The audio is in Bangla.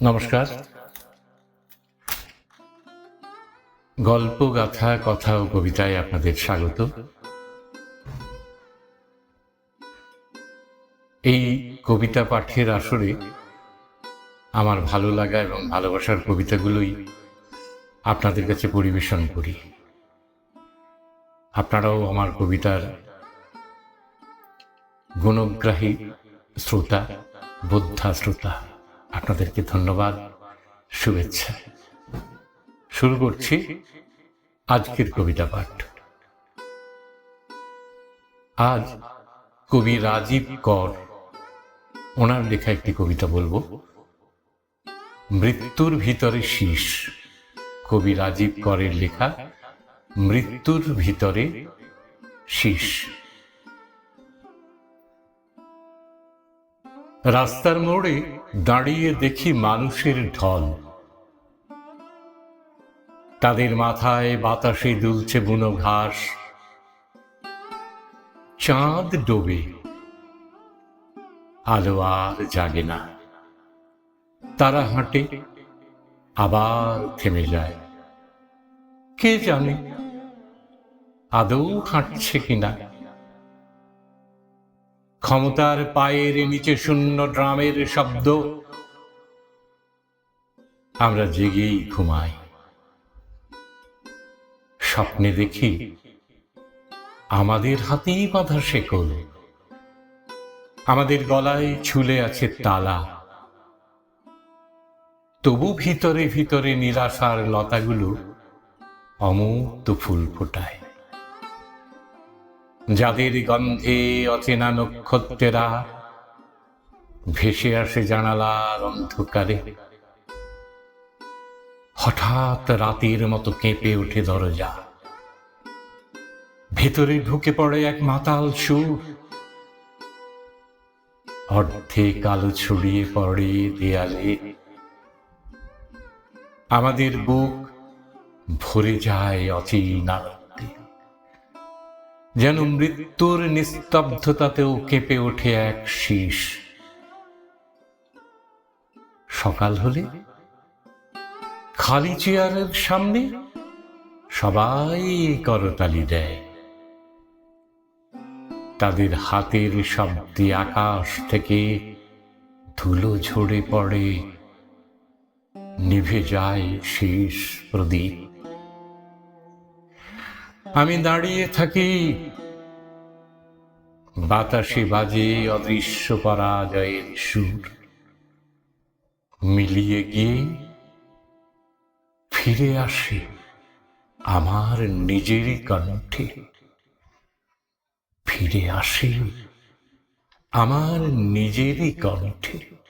নমস্কার। গল্প, গাথা, কথা ও কবিতায় আপনাদের স্বাগত। এই কবিতা পাঠের আসরে আমার ভালো লাগা এবং ভালোবাসার কবিতাগুলোই আপনাদের কাছে পরিবেশন করি। আপনারাও আমার কবিতার গুণগ্রাহী শ্রোতা বোদ্ধা শ্রোতা আপনাদেরকে ধন্যবাদ, শুভেচ্ছা। শুরু করছি আজকের কবিতা পাঠ। আজ কবি রাজীব কর, ওনার লেখা একটি কবিতা বলব। মৃত্যুর ভিতরে শীষ, কবি রাজীব করের লেখা, মৃত্যুর ভিতরে শীষ। রাস্তার মোড়ে দাঁড়িয়ে দেখি মানুষের ঢল। তাদের মাথায় বাতাসে দুলছে বুনো ঘাস। চাঁদ ডোবে। আলো আর জাগে না। তারা হাঁটে, আবার থেমে যায়। কে জানে আদৌ হাঁটছে কিনা? ক্ষমতার পায়ের নিচে শূন্য ড্রামের শব্দ। আমরা জেগেই ঘুমাই। স্বপ্নে দেখি আমাদের হাতেই বাঁধা শেকল। আমাদের গলায় ঝুলে আছে তালা। তবু ভিতরে ভিতরে নিরাশার লতাগুলো অমূর্ত ফুল ফোটায়। যাদের গন্ধে অচেনা নক্ষত্রেরা, ভেসে আসে জানালার অন্ধকারে। হঠাৎ রাতের মতো কেঁপে ওঠে দরজা। ভেতরে ঢুকে পড়ে এক মাতাল সুর। অর্ধেক আলো ছড়িয়ে পড়ে দেয়ালে। আমাদের বুক ভরে যায় অচিন। যেন মৃত্যুর নিস্তব্ধতাতেও কেঁপে ওঠে এক শীষ। সকাল হলে খালি চেয়ারের সামনে সবাই করতালি দেয়। তাদের হাতের শব্দে আকাশ থেকে ধুলো ঝরে পড়ে, নিভে যায় শেষ প্রদীপ। আমি দাঁড়িয়ে থাকি। বাতাসে বাজে অদৃশ্য পরাজয়ের সুর। মিলিয়ে গিয়ে ফিরে আসে আমার নিজেরই কণ্ঠে। ফিরে আসে আমার নিজেরই কণ্ঠে।